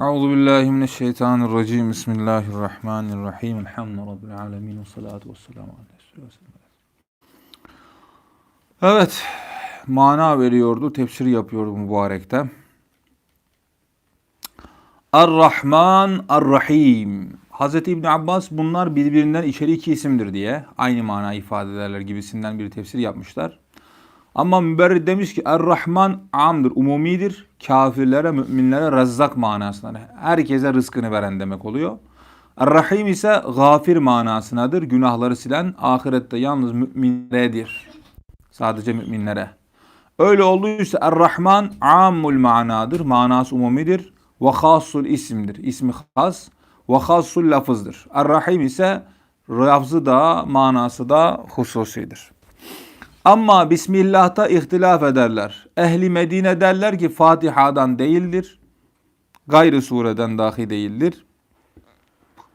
Euzu billahi mineşşeytanirracim. Bismillahirrahmanirrahim. Elhamdülillahi rabbil alamin ve salatu vesselamu ala. Evet, mana veriyordu, tefsir yapıyordu mübarekte. Er-Rahman, Er-Rahim. Hazreti İbn Abbas bunlar birbirinden içeri iki isimdir diye aynı mana ifade ederler gibisinden bir tefsir yapmışlar. Ama müberrid demiş ki Er-Rahman amdır, umumidir. Kafirlere, müminlere rezzak manasına. Herkese rızkını veren demek oluyor. Er-Rahim ise gafir manasınadır. Günahları silen ahirette yalnız müminleredir. Sadece müminlere. Öyle olduysa Er-Rahman amul manadır. Manası umumidir. Ve hasul isimdir. İsmi has. Ve hasul lafızdır. Er-Rahim ise lafzı da manası da hususidir. Ama Bismillah'ta ihtilaf ederler. Ehli Medine derler ki Fatiha'dan değildir. Gayrı sureden dahi değildir.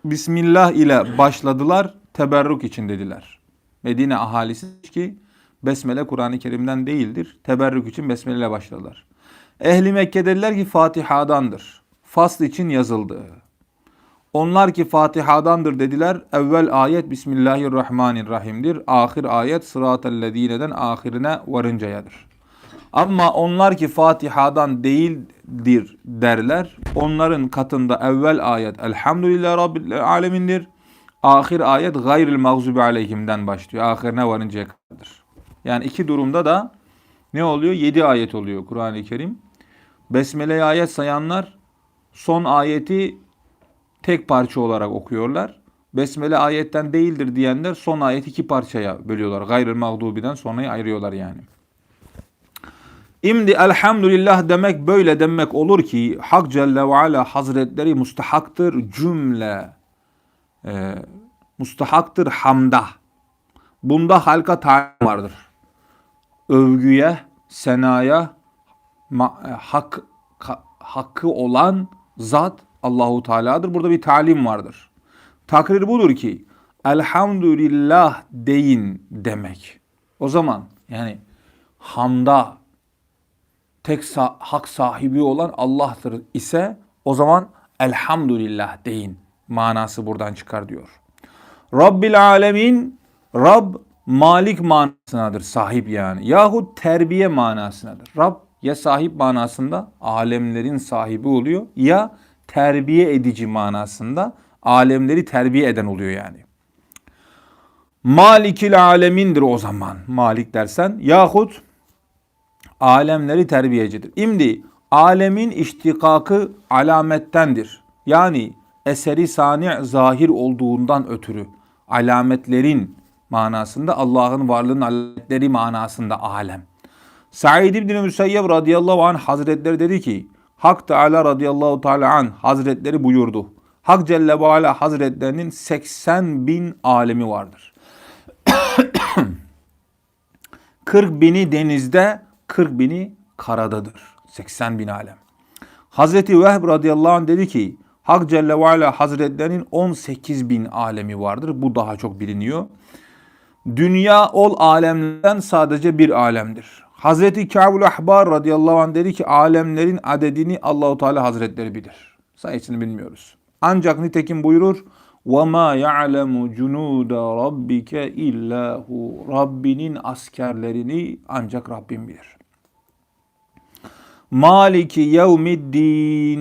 Bismillah ile başladılar, teberruk için dediler. Medine ahalisi ki Besmele Kur'an-ı Kerim'den değildir. Teberrük için Besmele ile başladılar. Ehli Mekke dediler ki Fatiha'dandır. Fasl için yazıldı. Onlar ki Fatiha'dandır dediler. Evvel ayet Bismillahirrahmanirrahim'dir. Ahir ayet Sıratellezîne'den ahirine varıncayadır. Ama onlar ki Fatiha'dan değildir derler. Onların katında evvel ayet Elhamdülillah Rabbil Alemin'dir. Ahir ayet gayril mağzubi aleyhimden başlıyor. Ahirine varıncaya kadardır. Yani iki durumda da ne oluyor? Yedi ayet oluyor Kur'an-ı Kerim. Besmele ayet sayanlar son ayeti tek parça olarak okuyorlar. Besmele ayetten değildir diyenler son ayet iki parçaya bölüyorlar. Gayrı mağdubiden sonrayı ayırıyorlar yani. İmdi elhamdülillah demek böyle demek olur ki Hak Celle ve Ala Hazretleri mustahaktır cümle e, mustahaktır hamda. Bunda halka tayin vardır. Övgüye, senaya, e, hak, hakkı olan zat Allahu Teala'dır. Burada bir talim vardır. Takrir budur ki elhamdülillah deyin demek. O zaman yani hamda tek sa hak sahibi olan Allah'tır ise o zaman elhamdülillah deyin manası buradan çıkar diyor. Rabbil alemin Rab malik manasındadır sahip yani yahut terbiye manasındadır. Rab ya sahip manasında alemlerin sahibi oluyor ya terbiye edici manasında alemleri terbiye eden oluyor yani. Malikil alemindir o zaman. Malik dersen yahut alemleri terbiyecidir. İmdi alemin iştikakı alamettendir. Yani eseri sani zahir olduğundan ötürü alametlerin manasında Allah'ın varlığının alametleri manasında alem. Said İbni Müseyyeb radıyallahu anh hazretleri dedi ki Hak Teala radıyallahu teala an hazretleri buyurdu. Hak Celle ve Ala hazretlerinin 80 bin alemi vardır. 40 bini denizde, 40 bini karadadır. 80 bin alem. Hazreti Vehb radıyallahu anh dedi ki Hak Celle ve Ala hazretlerinin 18 bin alemi vardır. Bu daha çok biliniyor. Dünya ol alemlerden sadece bir alemdir. Hazreti Kâbul Ahbar radıyallahu anh dedi ki alemlerin adedini Allahu Teala Hazretleri bilir. Sayısını bilmiyoruz. Ancak nitekim buyurur وَمَا يَعْلَمُ جُنُودَ رَبِّكَ اِلَّا هُ Rabbinin askerlerini ancak Rabbim bilir. Maliki yevmiddin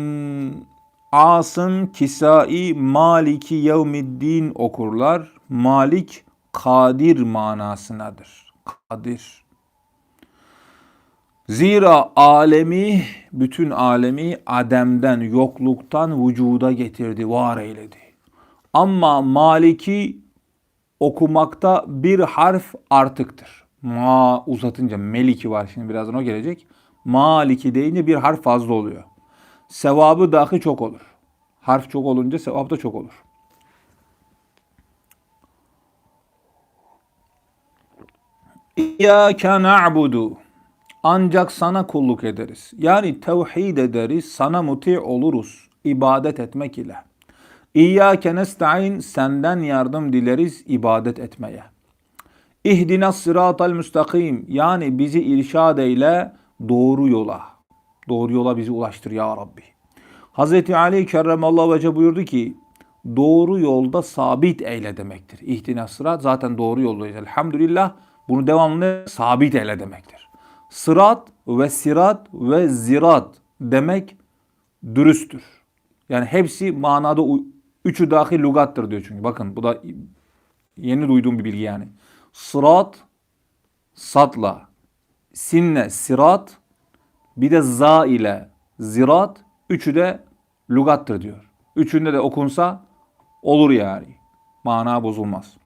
Asım, Kisai, Maliki yevmiddin okurlar. Malik, Kadir manasındadır. Kadir. Zira alemi, bütün alemi Adem'den, yokluktan vücuda getirdi, var eyledi. Ama Maliki okumakta bir harf artıktır. Ma uzatınca Meliki var şimdi birazdan o gelecek. Maliki deyince bir harf fazla oluyor. Sevabı dahi çok olur. Harf çok olunca sevap da çok olur. İyyâke na'budu. Ancak sana kulluk ederiz. Yani tevhid ederiz, sana muti oluruz ibadet etmek ile. İyyâke nesta'in senden yardım dileriz ibadet etmeye. İhdina sıratal müstakim yani bizi irşad eyle doğru yola. Doğru yola bizi ulaştır ya Rabbi. Hazreti Ali kerremallahu vece buyurdu ki doğru yolda sabit eyle demektir. İhtina sırat zaten doğru yoldayız elhamdülillah. Bunu devamlı sabit eyle demektir. Sırat ve sirat ve zirat demek dürüsttür. Yani hepsi manada üçü dahil lugattır diyor çünkü. Bakın bu da yeni duyduğum bir bilgi yani. Sırat satla, sinne sirat, bir de za ile zirat, üçü de lugattır diyor. Üçünde de okunsa olur yani. Mana bozulmaz.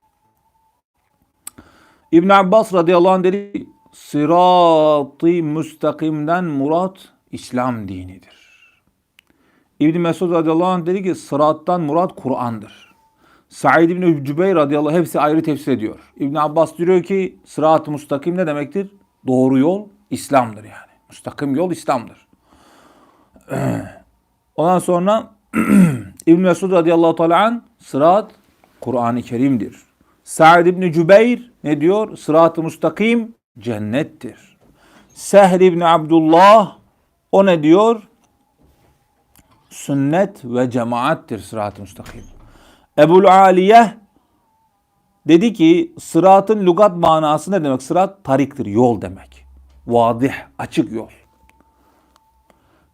İbn Abbas radıyallahu anh dedi Sırat-ı müstakimden murat İslam dinidir. İbn Mesud radıyallahu anh dedi ki sırattan murat Kur'an'dır. Said İbn Cübeyr radıyallahu anh hepsi ayrı tefsir ediyor. İbn Abbas diyor ki sırat-ı müstakim ne demektir? Doğru yol İslam'dır yani. Müstakim yol İslam'dır. Ondan sonra İbn Mesud radıyallahu teala sırat Kur'an-ı Kerim'dir. Sa'd İbn Cübeyr ne diyor? Sırat-ı müstakim cennettir. Sehl İbn Abdullah o ne diyor? Sünnet ve cemaattir sırat-ı müstakim. Ebul Aliye dedi ki sıratın lügat manası ne demek? Sırat tariktir, yol demek. Vadih, açık yol.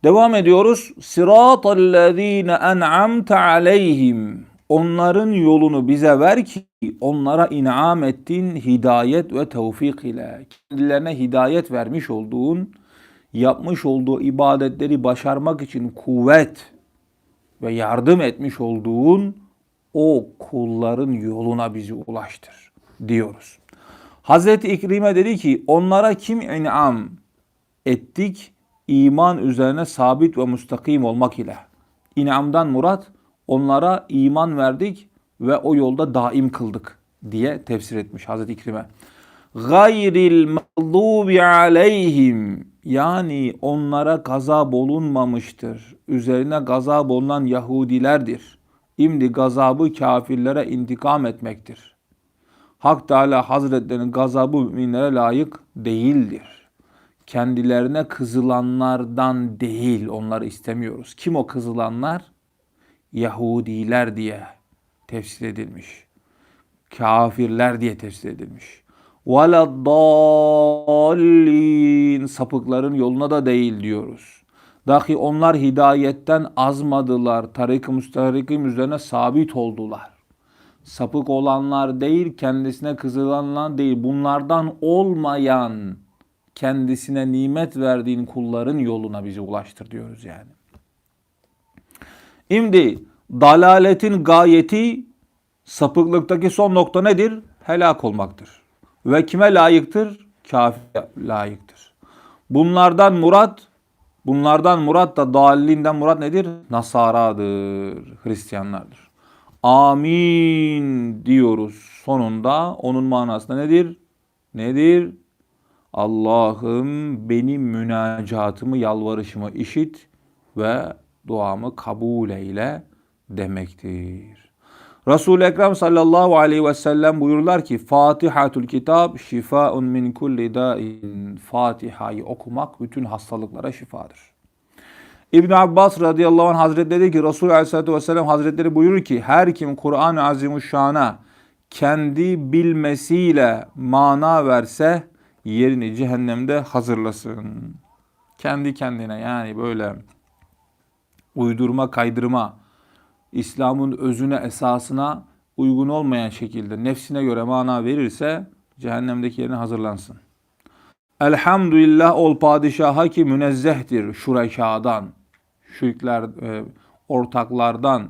Devam ediyoruz. Sıratallezine en'amte aleyhim. Onların yolunu bize ver ki onlara inam ettiğin hidayet ve tevfik ile kendilerine hidayet vermiş olduğun yapmış olduğu ibadetleri başarmak için kuvvet ve yardım etmiş olduğun o kulların yoluna bizi ulaştır diyoruz. Hazreti İkrime dedi ki onlara kim inam ettik? iman üzerine sabit ve müstakim olmak ile. İnamdan murat onlara iman verdik ve o yolda daim kıldık diye tefsir etmiş Hazreti İkrime. Gayril mağlubi aleyhim yani onlara gazap olunmamıştır. Üzerine gazap olunan Yahudilerdir. İmdi gazabı kafirlere intikam etmektir. Hak Teala Hazretlerinin gazabı müminlere layık değildir kendilerine kızılanlardan değil onları istemiyoruz. Kim o kızılanlar? Yahudiler diye tefsir edilmiş. Kafirler diye tefsir edilmiş. وَلَضَّالِّينَ Sapıkların yoluna da değil diyoruz. Dahi onlar hidayetten azmadılar. Tarik-ı müstahikim üzerine sabit oldular. Sapık olanlar değil, kendisine kızılanlar değil. Bunlardan olmayan kendisine nimet verdiğin kulların yoluna bizi ulaştır diyoruz yani. Şimdi dalaletin gayeti sapıklıktaki son nokta nedir? Helak olmaktır. Ve kime layıktır? Kafir layıktır. Bunlardan murat, bunlardan murat da dalilinden murat nedir? Nasaradır, Hristiyanlardır. Amin diyoruz sonunda. Onun manası nedir? Nedir? Allah'ım benim münacatımı, yalvarışımı işit ve duamı kabul eyle demektir. Resul-i Ekrem sallallahu aleyhi ve sellem buyururlar ki Fatihatul Kitab şifaun min kulli dain. Fatiha'yı okumak bütün hastalıklara şifadır. İbn Abbas radıyallahu anh hazretleri dedi ki Resul aleyhissalatü vesselam hazretleri buyurur ki her kim Kur'an-ı Azimuşşan'a kendi bilmesiyle mana verse yerini cehennemde hazırlasın. Kendi kendine yani böyle uydurma kaydırma İslam'ın özüne esasına uygun olmayan şekilde nefsine göre mana verirse cehennemdeki yerine hazırlansın. Elhamdülillah ol padişaha ki münezzehtir şurekadan, şirkler, e, ortaklardan,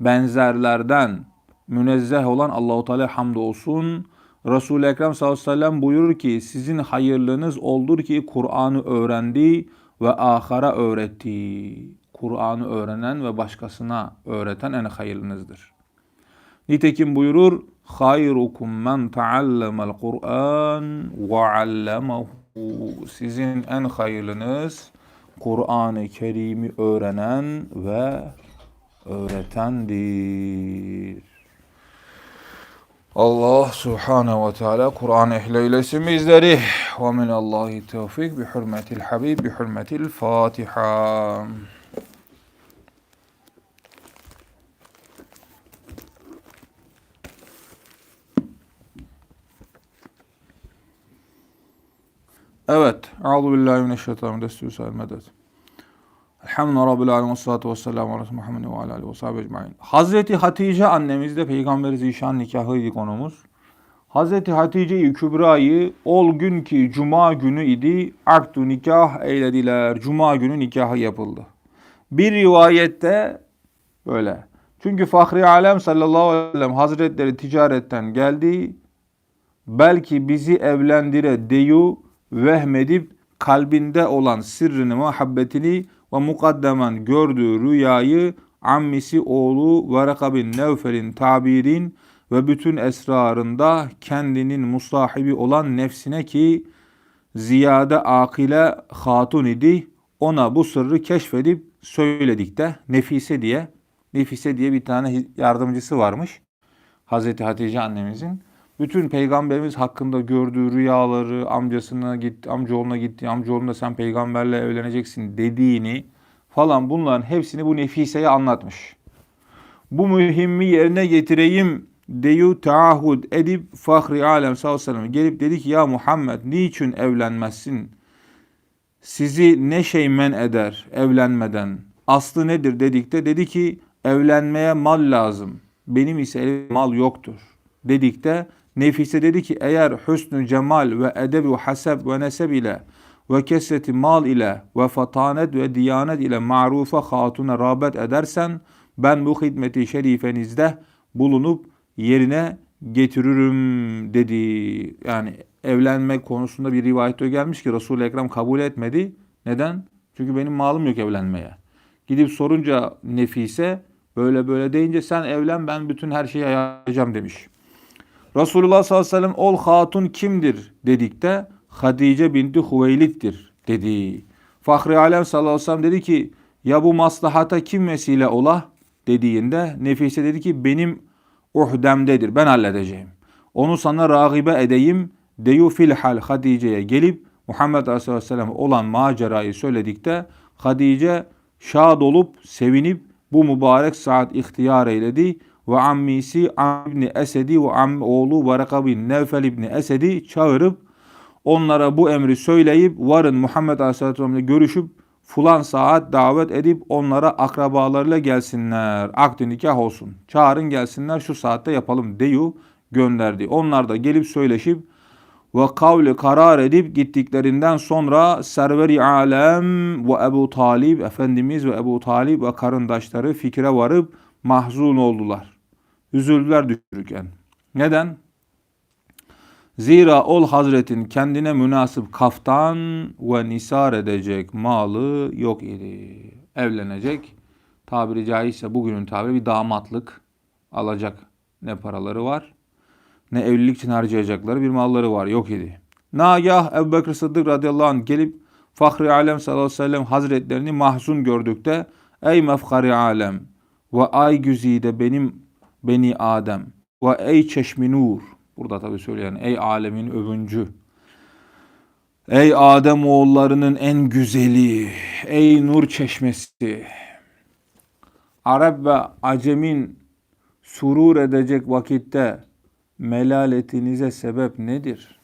benzerlerden münezzeh olan Allahu Teala hamdolsun. Resul-i Ekrem sallallahu aleyhi ve sellem buyurur ki sizin hayırlınız oldur ki Kur'an'ı öğrendi ve ahara öğretti. Kur'an'ı öğrenen ve başkasına öğreten en hayırlınızdır. Nitekim buyurur hayrukum men taallama'l Kur'an ve. Sizin en hayırlınız Kur'an-ı Kerim'i öğrenen ve öğretendir. Allah subhanehu ve teala Kur'an ehleylesin bizleri. Ve minallahi tevfik bi hürmetil habib bi hürmetil Fatiha. Evet. Euzu billahi mineşşeytanirracim. Bismillahirrahmanirrahim. Elhamdülillahi Rabbil alemin. Salatu vesselamu ala Muhammed ve ala alihi ve sahbihi ecmaîn. Hazreti Hatice annemiz de Peygamber Zişan nikahıydı konumuz. Hazreti Hatice-i Kübra'yı ol gün ki cuma günü idi akdu nikah eylediler. Cuma günü nikahı yapıldı. Bir rivayette böyle. Çünkü Fahri Alem sallallahu aleyhi ve sellem hazretleri ticaretten geldi. Belki bizi evlendire deyu vehmedip kalbinde olan sırrını, muhabbetini ve mukaddemen gördüğü rüyayı ammisi oğlu Varaka bin Nevfel'in tabirin ve bütün esrarında kendinin musahibi olan nefsine ki ziyade akile hatun idi ona bu sırrı keşfedip söyledik de Nefise diye Nefise diye bir tane yardımcısı varmış. Hazreti Hatice annemizin bütün peygamberimiz hakkında gördüğü rüyaları, amcasına gitti, amcaoğluna gitti, amcaoğluna sen peygamberle evleneceksin dediğini falan bunların hepsini bu Nefise'ye anlatmış. Bu mühimmi yerine getireyim deyu taahhud edip Fahri Alem sallallahu aleyhi ve gelip dedi ki ya Muhammed niçin evlenmezsin? Sizi ne şey men eder evlenmeden? Aslı nedir dedikte dedi ki evlenmeye mal lazım. Benim ise mal yoktur. Dedikte Nefise dedi ki eğer hüsnü cemal ve edebi haseb ve neseb ile ve kesreti mal ile ve fatanet ve diyanet ile marufa hatuna rağbet edersen ben bu hizmeti şerifenizde bulunup yerine getiririm dedi. Yani evlenme konusunda bir rivayette gelmiş ki Resul-i Ekrem kabul etmedi. Neden? Çünkü benim malım yok evlenmeye. Gidip sorunca Nefise böyle böyle deyince sen evlen ben bütün her şeyi ayarlayacağım demiş. Resulullah sallallahu aleyhi ve sellem ol hatun kimdir dedikte Hatice binti Huveylit'tir dedi. Fahri Alem sallallahu aleyhi ve sellem dedi ki ya bu maslahata kim vesile ola dediğinde Nefise dedi ki benim uhdemdedir ben halledeceğim. Onu sana ragibe edeyim deyu fil hal Hatice'ye gelip Muhammed Aleyhisselam olan macerayı söyledikte Hatice şad olup sevinip bu mübarek saat ihtiyar eyledi ve ammisi Am İbni Esedi ve am oğlu Varaka bin Nevfel İbni Esedi çağırıp onlara bu emri söyleyip varın Muhammed Aleyhisselam ile görüşüp fulan saat davet edip onlara akrabalarıyla gelsinler. Akdi nikah olsun. Çağırın gelsinler şu saatte yapalım deyu gönderdi. Onlar da gelip söyleşip ve kavli karar edip gittiklerinden sonra serveri alem ve Ebu Talib Efendimiz ve Ebu Talib ve karındaşları fikre varıp mahzun oldular. Üzüldüler düşürürken. Neden? Zira ol Hazretin kendine münasip kaftan ve nisar edecek malı yok idi. Evlenecek tabiri caizse bugünün tabiri bir damatlık alacak ne paraları var ne evlilik için harcayacakları bir malları var yok idi. Nagah Ebu Bekir Sıddık radıyallahu anh gelip Fahri Alem sallallahu aleyhi ve sellem hazretlerini mahzun gördükte ey mefkari alem ve ay güzide benim beni Adem. Ve ey çeşmi nur. Burada tabi söyleyen ey alemin övüncü. Ey Adem oğullarının en güzeli. Ey nur çeşmesi. Arap ve Acem'in surur edecek vakitte melaletinize sebep nedir?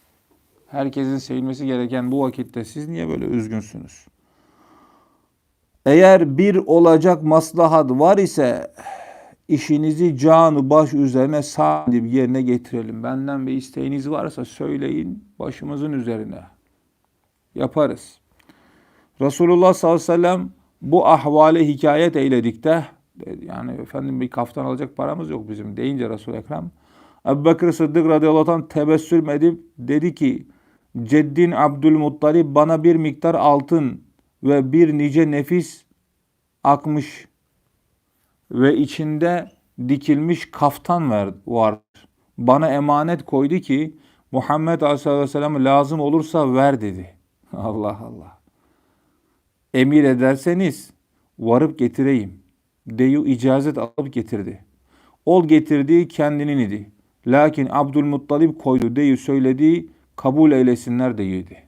Herkesin sevilmesi gereken bu vakitte siz niye böyle üzgünsünüz? Eğer bir olacak maslahat var ise işinizi canı baş üzerine sahip yerine getirelim. Benden bir isteğiniz varsa söyleyin başımızın üzerine. Yaparız. Resulullah sallallahu aleyhi ve sellem bu ahvale hikayet eyledik de yani efendim bir kaftan alacak paramız yok bizim deyince Resul-i Ekrem Ebu Bekir Sıddık radıyallahu anh tebessüm edip dedi ki Ceddin Abdülmuttalib bana bir miktar altın ve bir nice nefis akmış ve içinde dikilmiş kaftan var. Bana emanet koydu ki Muhammed Aleyhisselam lazım olursa ver dedi. Allah Allah. Emir ederseniz varıp getireyim. Deyu icazet alıp getirdi. Ol getirdiği kendinin idi. Lakin Abdülmuttalib koydu deyi söylediği kabul eylesinler deyiydi.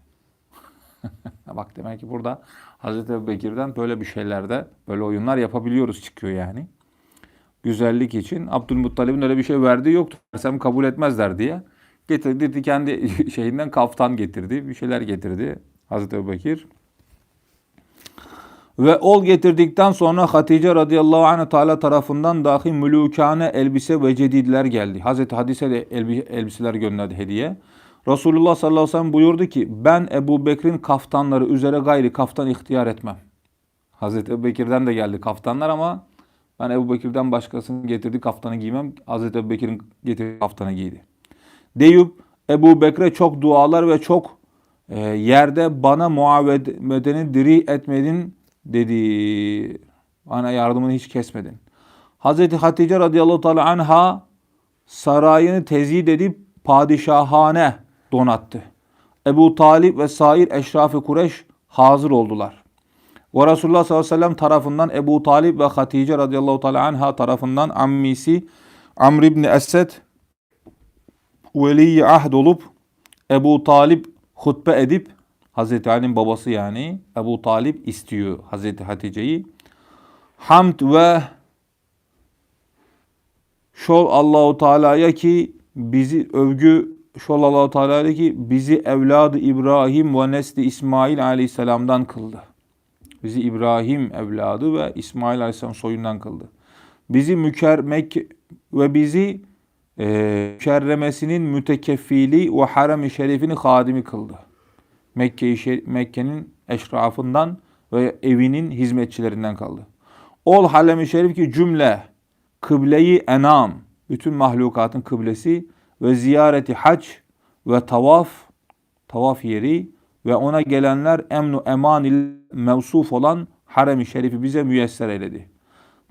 Bak demek ki burada Hazreti Ebu Bekir'den böyle bir şeylerde böyle oyunlar yapabiliyoruz çıkıyor yani. Güzellik için Abdülmuttalib'in öyle bir şey verdiği yoktu. Versem kabul etmezler diye. Getirdi kendi şeyinden kaftan getirdi. Bir şeyler getirdi Hazreti Ebubekir. Ve ol getirdikten sonra Hatice radıyallahu anh teala tarafından dahi mülukane elbise ve cedidler geldi. Hazreti Hadise de elbiseler gönderdi hediye. Resulullah sallallahu aleyhi ve sellem buyurdu ki ben Ebu Bekir'in kaftanları üzere gayri kaftan ihtiyar etmem. Hazreti Ebu Bekir'den de geldi kaftanlar ama ben Ebu Bekir'den başkasının getirdiği kaftanı giymem. Hazreti Ebu Bekir'in getirdiği kaftanı giydi. Deyüp Ebu Bekir'e çok dualar ve çok e, yerde bana muavedeni diri etmedin dedi. Bana yardımını hiç kesmedin. Hazreti Hatice radıyallahu teala anha sarayını tezid edip padişahane donattı. Ebu Talip ve sair eşrafı Kureş hazır oldular. Ve Resulullah sallallahu aleyhi ve sellem tarafından Ebu Talip ve Hatice radıyallahu teala anha tarafından ammisi Amr ibn Esed veli ahd olup Ebu Talip hutbe edip Hazreti Ali'nin babası yani Ebu Talip istiyor Hazreti Hatice'yi. Hamd ve şol Allahu Teala'ya ki bizi övgü şol Allahu Teala'ya ki bizi evladı İbrahim ve nesli İsmail Aleyhisselam'dan kıldı. Bizi İbrahim evladı ve İsmail Aleyhisselam soyundan kıldı. Bizi mükermek ve bizi e, şerremesinin mütekeffili ve harem-i şerifini hadimi kıldı. Mekke Mekke'nin eşrafından ve evinin hizmetçilerinden kaldı. Ol halem-i şerif ki cümle kıbleyi enam, bütün mahlukatın kıblesi ve ziyareti hac ve tavaf, tavaf yeri ve ona gelenler emnu eman ile mevsuf olan harem-i şerifi bize müyesser eyledi.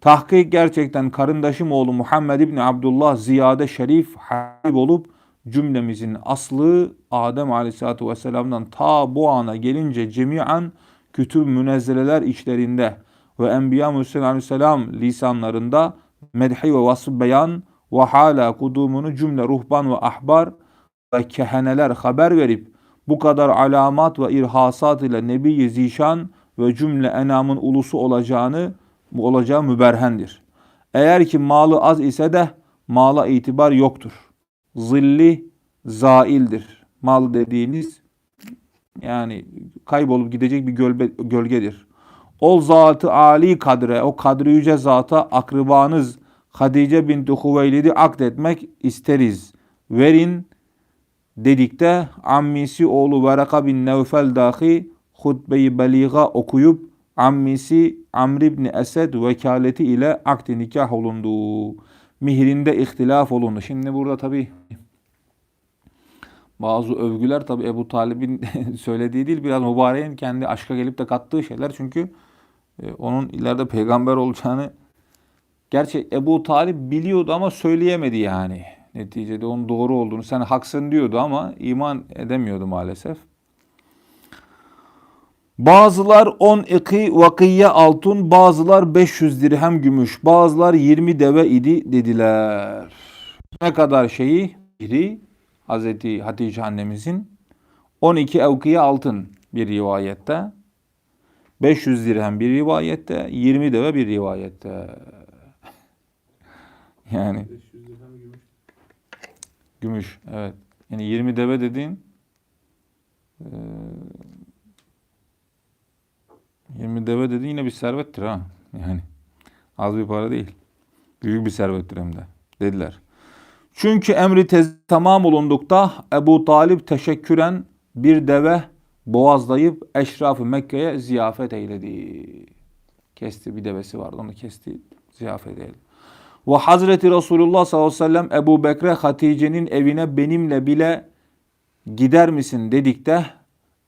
Tahkik gerçekten karındaşım oğlu Muhammed İbni Abdullah ziyade şerif habib olup cümlemizin aslı Adem Aleyhisselatü Vesselam'dan ta bu ana gelince cemiyen kütüb münezzereler içlerinde ve Enbiya Musa Aleyhisselam lisanlarında medhi ve vasf beyan ve hala kudumunu cümle ruhban ve ahbar ve kehaneler haber verip bu kadar alamat ve irhasat ile Nebi Zişan ve cümle enamın ulusu olacağını olacağı müberhendir. Eğer ki malı az ise de mala itibar yoktur. Zilli zaildir. Mal dediğiniz yani kaybolup gidecek bir gölge, gölgedir. Ol zatı ali kadre, o kadri yüce zata akrıbanız Hadice binti Huveylid'i akdetmek isteriz. Verin dedikte ammisi oğlu Veraka bin Nevfel dahi hutbeyi beliga okuyup ammisi Amr ibn Esed vekaleti ile akdi nikah olundu. Mihrinde ihtilaf olundu. Şimdi burada tabi bazı övgüler tabi Ebu Talib'in söylediği değil biraz mübareğin kendi aşka gelip de kattığı şeyler. Çünkü e, onun ileride peygamber olacağını gerçi Ebu Talib biliyordu ama söyleyemedi yani. Neticede onun doğru olduğunu sen haksın diyordu ama iman edemiyordu maalesef. Bazılar 12 vakiye altın, bazılar 500 dirhem gümüş, bazılar 20 deve idi dediler. Ne kadar şeyi? Biri Hazreti Hatice annemizin 12 evkiye altın bir rivayette. 500 dirhem bir rivayette, 20 deve bir rivayette. Yani gümüş. Gümüş, evet. Yani 20 deve dediğin e, 20 deve dedi yine bir servettir ha. Yani az bir para değil. Büyük bir servettir hem de dediler. Çünkü emri tez tamam olundukta Ebu Talip teşekküren bir deve boğazlayıp eşrafı Mekke'ye ziyafet eyledi. Kesti bir devesi vardı onu kesti ziyafet eyledi. Ve Hazreti Resulullah sallallahu aleyhi ve sellem Ebu Bekre Hatice'nin evine benimle bile gider misin dedikte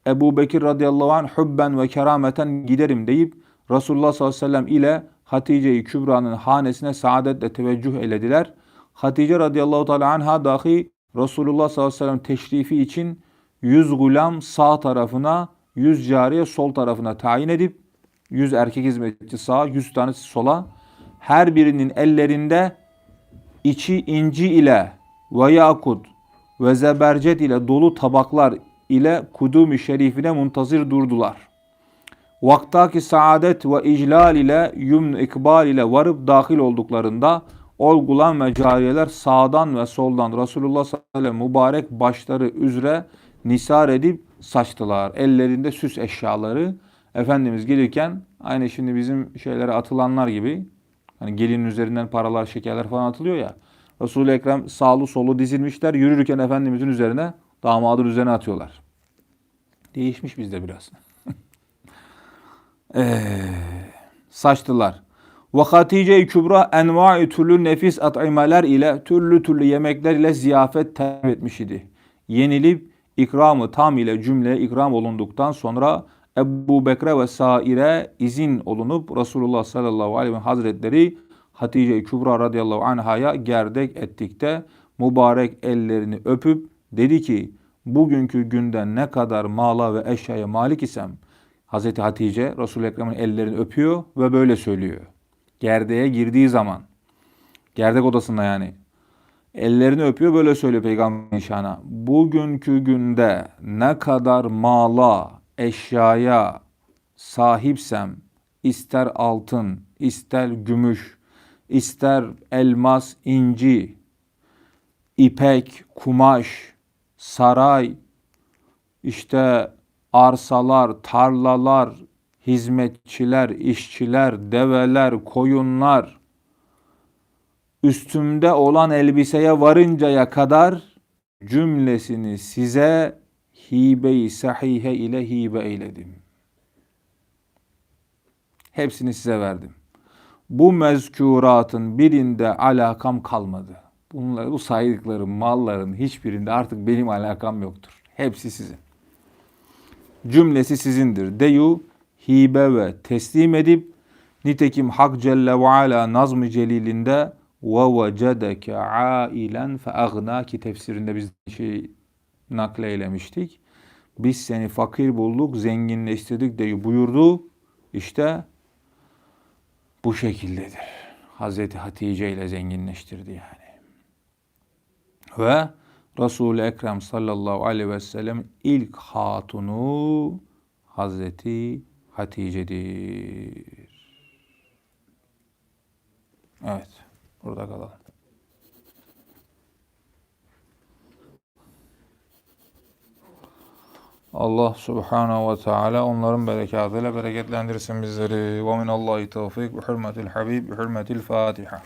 Ebu Bekir radıyallahu anh hubben ve kerameten giderim deyip Resulullah sallallahu aleyhi ve sellem ile Hatice-i Kübra'nın hanesine saadetle teveccüh eylediler. Hatice radıyallahu teala anha dahi Resulullah sallallahu aleyhi ve sellem teşrifi için 100 gulam sağ tarafına, 100 cariye sol tarafına tayin edip 100 erkek hizmetçi sağa, 100 tanesi sola her birinin ellerinde içi inci ile ve yakut ve zebercet ile dolu tabaklar ile kudum-i şerifine muntazir durdular. Vaktaki saadet ve iclal ile yumn ikbal ile varıp dahil olduklarında Olgulan ve cariyeler sağdan ve soldan Resulullah sallallahu aleyhi ve sellem mübarek başları üzere nisar edip saçtılar. Ellerinde süs eşyaları. Efendimiz gelirken aynı şimdi bizim şeylere atılanlar gibi hani gelinin üzerinden paralar, şekerler falan atılıyor ya. Resul-i Ekrem sağlı solu dizilmişler. Yürürken Efendimizin üzerine damadın üzerine atıyorlar. Değişmiş bizde biraz. Ee, saçtılar. Ve Hatice-i Kübra enva'i türlü nefis at'imeler ile türlü türlü yemekler ile ziyafet temin etmiş idi. Yenilip ikramı tam ile cümle ikram olunduktan sonra Ebu Bekre ve saire izin olunup Resulullah sallallahu aleyhi ve hazretleri Hatice-i Kübra radıyallahu anhaya gerdek ettikte mübarek ellerini öpüp dedi ki bugünkü günden ne kadar mala ve eşyaya malik isem Hazreti Hatice Resul-i Ekrem'in ellerini öpüyor ve böyle söylüyor. Gerdeğe girdiği zaman gerdek odasında yani ellerini öpüyor böyle söylüyor Peygamber şana. Bugünkü günde ne kadar mala, eşyaya sahipsem ister altın, ister gümüş, ister elmas, inci, ipek, kumaş, saray, işte arsalar, tarlalar, hizmetçiler, işçiler, develer, koyunlar, üstümde olan elbiseye varıncaya kadar cümlesini size hibe-i sahihe ile hibe eyledim. Hepsini size verdim. Bu mezkuratın birinde alakam kalmadı. Bunlar, bu saydıklarım malların hiçbirinde artık benim alakam yoktur. Hepsi sizin. Cümlesi sizindir. Deyu hibe ve teslim edip nitekim Hak Celle ve Ala Nazm-ı Celil'inde ve vecedeke ailen fe agnaki tefsirinde biz şey nakleylemiştik. Biz seni fakir bulduk, zenginleştirdik diye buyurdu. İşte bu şekildedir. Hazreti Hatice ile zenginleştirdi yani. Ve Resul-i Ekrem sallallahu aleyhi ve sellem ilk hatunu Hazreti Hatice'dir. Evet, burada kalalım. Allah subhanahu ve teala onların berekatıyla bereketlendirsin bizleri. Ve minallahi tevfik ve hürmetil habib ve hürmetil fatiha.